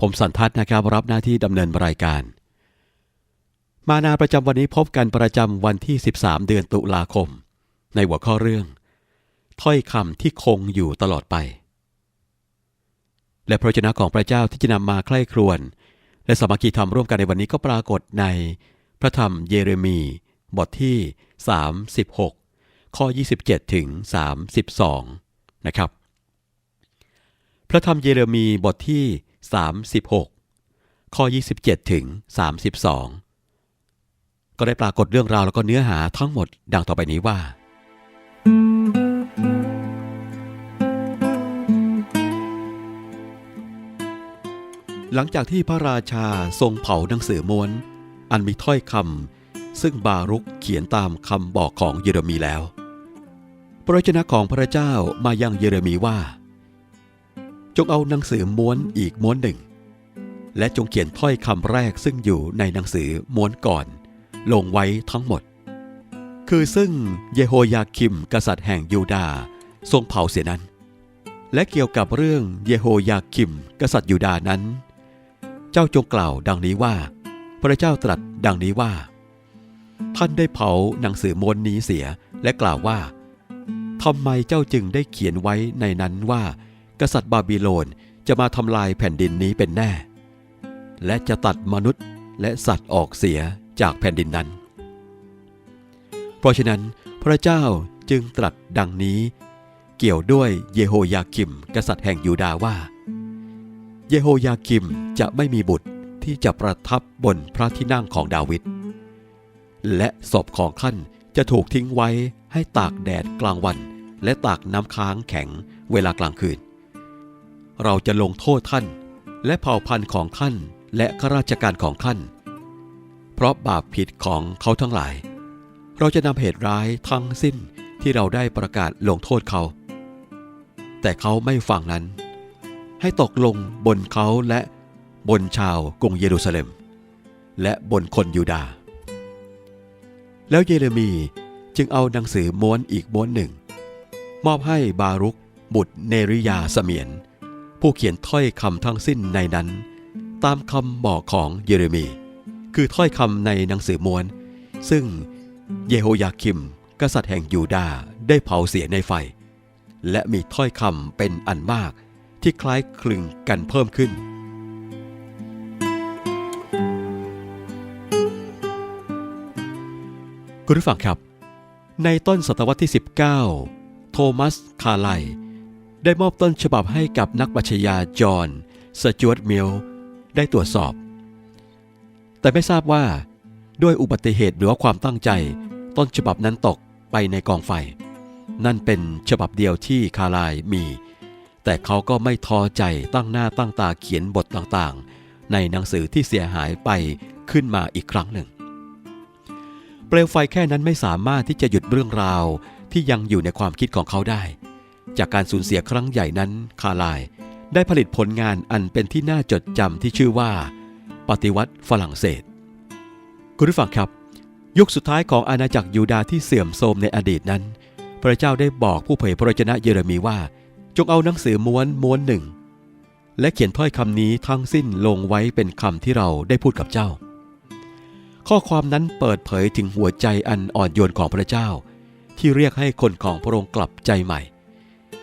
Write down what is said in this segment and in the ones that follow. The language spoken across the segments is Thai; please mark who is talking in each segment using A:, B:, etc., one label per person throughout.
A: ผมสันทัศน์นะครับรับหน้าที่ดำเนินรายการ มานาประจำวันนี้พบกันประจำวันที่ 13 เดือนตุลาคม ในหัวข้อเรื่อง ถ้อยคำที่คงอยู่ตลอดไป และพระวจนะของพระเจ้าที่จะนำมาใคร่ครวญและสามัคคีธรรมร่วมกันในวันนี้ก็ปรากฏใน พระธรรมเยเรมี บทที่ 36 ข้อ 27 ถึง 32 นะครับ พระธรรมเยเรมีบทที่ 36 ข้อ 27 ถึง 32 ก็ได้ปรากฏเรื่องราวแล้วก็เนื้อหาทั้งหมดดังต่อไปนี้ว่า หลังจากที่พระราชาทรงเผาหนังสือม้วน อันมีถ้อยคำซึ่งบารุกเขียนตามคำบอกของเยเรมีแล้ว พระวจนะของพระเจ้ามายังเยเรมีว่า จงเอาหนังสือม้วนอีกม้วนหนึ่ง และจงเขียนถ้อยคำแรกซึ่งอยู่ในหนังสือม้วนก่อน ลงไว้ทั้งหมด คือซึ่งเยโฮยาคิมกษัตริย์แห่งยูดาทรงเผาเสียนั้น และเกี่ยวกับเรื่องเยโฮยาคิมกษัตริย์ยูดานั้น เจ้าจงกล่าวดังนี้ว่า พระเจ้าตรัสดังนี้ว่า ท่านได้เผาหนังสือม้วนนี้เสียและกล่าวว่าทำไมเจ้าจึงได้เขียนไว้ในนั้นว่า กษัตริย์บาบิโลนจะมาทำลายแผ่นดินนี้เป็นแน่ และจะตัดมนุษย์และสัตว์ออกเสียจากแผ่นดินนั้น เพราะฉะนั้นพระเจ้าจึงตรัสดังนี้ เกี่ยวด้วยเยโฮยาคิม กษัตริย์แห่งยูดาห์ว่า เยโฮยาคิมจะไม่มีบุตรที่จะประทับบนพระที่นั่งของดาวิดและศพของท่านจะถูกทิ้งไว้ให้ตากแดดกลางวัน และตากน้ำค้างแข็งเวลากลางคืน เราจะลงโทษท่าน และเผ่าพันธุ์ของท่านและข้าราชการของท่าน เพราะบาปผิดของเขาทั้งหลาย เราจะนำเหตุร้ายทั้งสิ้นที่เราได้ประกาศลงโทษเขา แต่เขาไม่ฟังนั้น ให้ตกลงบนเขาและบนชาวกรุงเยรูซาเล็ม และบนคนยูดาห์แล้วเยเรมีจึงเอาหนังสือม้วนอีกม้วนหนึ่ง มอบให้บารุกบุตรเนริยาเสมียน ผู้เขียนถ้อยคำทั้งสิ้นในนั้น ตามคำบอกของเยเรมี คือถ้อยคำในหนังสือม้วน ซึ่งเยโฮยาคิม กษัตริย์แห่งยูดาได้เผาเสียในไฟ และมีถ้อยคำเป็นอันมากที่คล้ายคลึงกันเพิ่มขึ้น คุณผู้ฟังครับ ในต้นศตวรรษที่ 19 โทมัสคาร์ไล ได้มอบต้นฉบับให้กับนักปรัชญาจอห์นสจวตมิลได้ตรวจสอบ แต่ไม่ทราบว่า ด้วยอุบัติเหตุหรือว่าความตั้งใจ ต้นฉบับนั้นตกไปในกองไฟ นั่นเป็นฉบับเดียวที่คาร์ไลน์มี แต่เขาก็ไม่ท้อใจตั้งหน้าตั้งตาเขียนบทต่างๆ ในหนังสือที่เสียหายไปขึ้นมาอีกครั้งหนึ่ง เปลวไฟแค่นั้นไม่สามารถที่จะหยุดเรื่องราวที่ยังอยู่ในความคิดของเขาได้ จากการสูญเสียครั้งใหญ่นั้น คาไลน์ได้ผลิตผลงานอันเป็นที่น่าจดจำที่ชื่อว่า ปฏิวัติฝรั่งเศส คุณผู้ฟังครับ ยุคสุดท้ายของอาณาจักรยูดาห์ที่เสื่อมโทรมในอดีตนั้น พระเจ้าได้บอกผู้เผยพระวจนะเยเรมีว่า จงเอาหนังสือม้วนม้วนหนึ่ง และเขียนถ้อยคำนี้ทั้งสิ้นลงไว้เป็นคำที่เราได้พูดกับเจ้า ข้อความนั้นเปิดเผยถึงหัวใจอันอ่อนโยนของพระเจ้า ที่เรียกให้คนของพระองค์กลับใจใหม่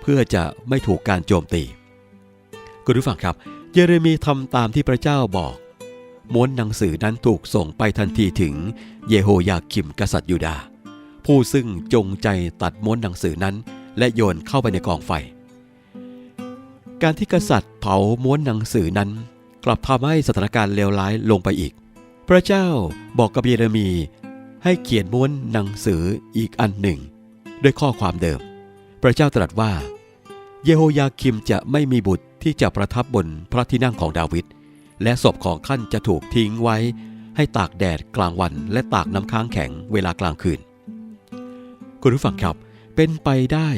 A: เพื่อจะไม่ถูกการโจมตีคุณผู้ฟังครับ เยเรมีทำตามที่พระเจ้าบอก ม้วนหนังสือนั้นถูกส่งไปทันทีถึงเยโฮยาคิมกษัตริย์ยูดาห์ผู้ซึ่งจงใจตัดม้วนหนังสือนั้น และโยนเข้าไปในกองไฟ การที่กษัตริย์เผาม้วนหนังสือนั้น กลับทำให้สถานการณ์เลวร้ายลงไปอีก พระเจ้าบอกกับเยเรมีให้เขียนม้วนหนังสืออีกอันหนึ่ง ด้วยข้อความเดิม พระเจ้าตรัสว่า เยโฮยาคิมจะไม่มีบุตรที่จะประทับบนพระที่นั่งของดาวิดและศพของท่านจะถูกทิ้งไว้ ให้ตากแดดกลางวันและตากน้ำค้างแข็งเวลากลางคืน คุณผู้ฟังครับ เป็นไปได้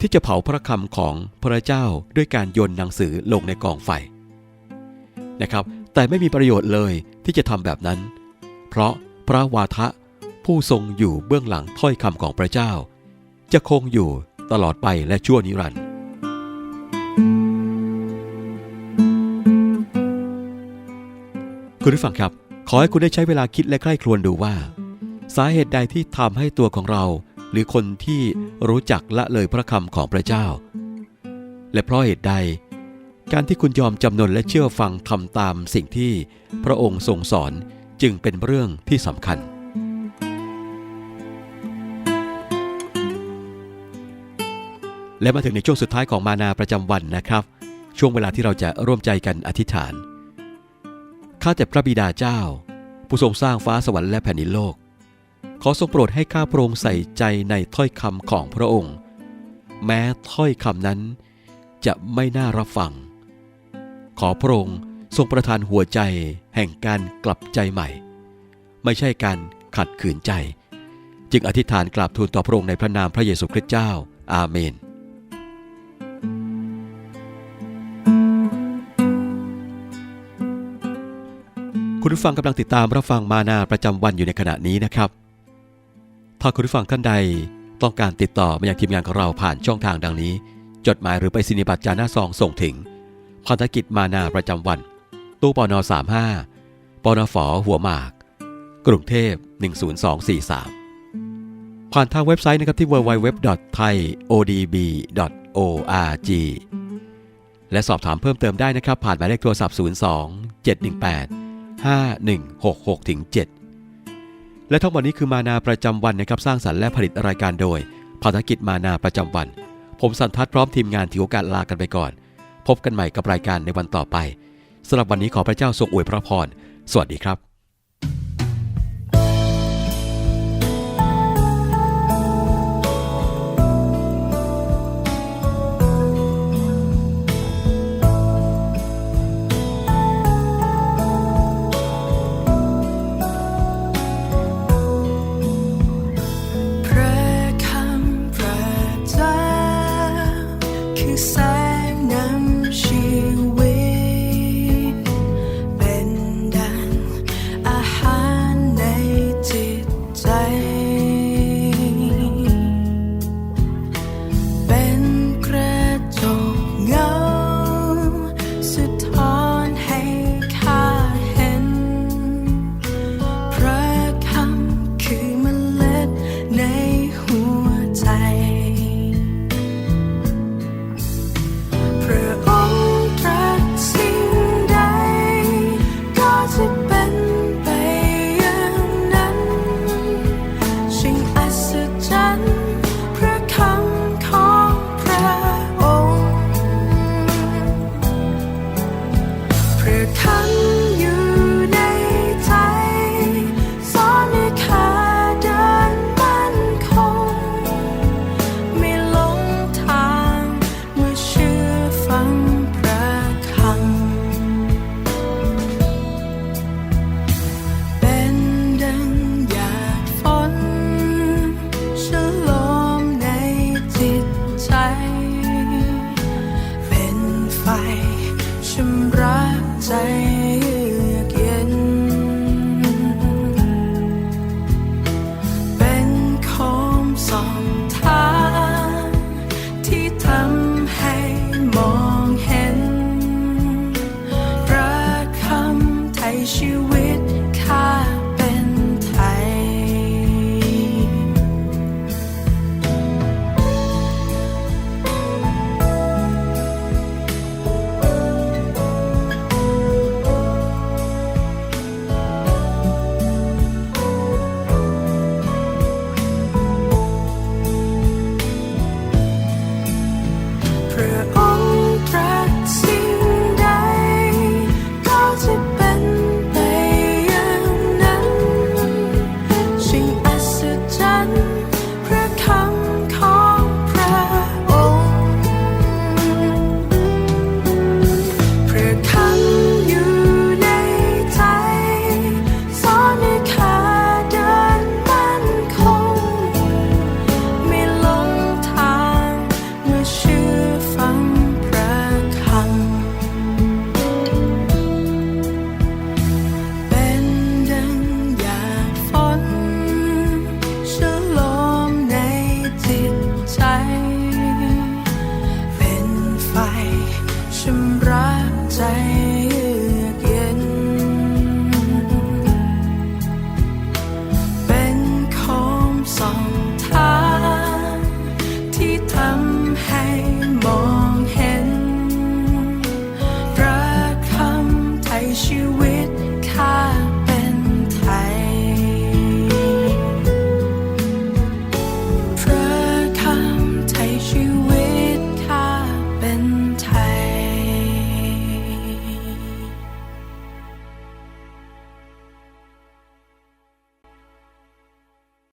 A: ที่จะเผาพระคำของพระเจ้าด้วยการโยนหนังสือลงในกองไฟนะครับ แต่ไม่มีประโยชน์เลยที่จะทำแบบนั้น เพราะพระวาทะผู้ทรงอยู่เบื้องหลังถ้อยคำของพระเจ้า จะคงอยู่ ตลอดไปและชั่วนิรันดร์คุณผู้ฟังครับ ขอให้คุณได้ใช้เวลาคิดและใกล้ครวญดูว่า สาเหตุใดที่ทำให้ตัวของเรา หรือคนที่รู้จักละเลยพระคำของพระเจ้า และเพราะเหตุใด การที่คุณยอมจำนนและเชื่อฟังทำตามสิ่งที่พระองค์ทรงสอนจึงเป็นเรื่องที่สำคัญ และมาถึงในช่วงสุดท้ายของมานาประจำวันนะครับ ช่วงเวลาที่เราจะร่วมใจกันอธิษฐาน ข้าแต่พระบิดาเจ้า ผู้ทรงสร้างฟ้าสวรรค์และแผ่นดินโลก ขอทรงโปรดให้ข้าพระองค์ใส่ใจในถ้อยคำของพระองค์ แม้ถ้อยคำนั้นจะไม่น่ารับฟัง ขอพระองค์ทรงประทานหัวใจแห่งการกลับใจใหม่ ไม่ใช่การขัดขืนใจ จึงอธิษฐานกราบทูลต่อพระองค์ในพระนามพระเยซูคริสต์เจ้า อาเมน คุณผู้ฟังกำลังติดตามรับฟังมานาประจำวันอยู่ในขณะนี้นะครับ ถ้าคุณผู้ฟังท่านใดต้องการติดต่อมายังทีมงานของเราผ่านช่องทางดังนี้ จดหมายหรือไปสินิบัตรจาหน้าซองส่งถึงพันธกิจมานาประจำวัน ตู้ปอนอ35ปอนอฝอหัวหมาก กรุงเทพ 10243 ผ่านทางเว็บไซต์นะครับที่ www.thaiodb.org และสอบถามเพิ่มเติมได้นะครับ ผ่านหมายเลขโทรศัพท์ 02 718 5166ถึง7และทั้งหมดนี้คือมานาประจำวันนะครับสร้างสรรค์และผลิตรายการโดยพันธกิจมานาประจำวัน ผมสันทัดพร้อมทีมงานถือโอกาสลากันไปก่อน พบกันใหม่กับรายการในวันต่อไปสำหรับวันนี้ขอพระเจ้าทรงอวยพระพร สวัสดีครับ
B: wish you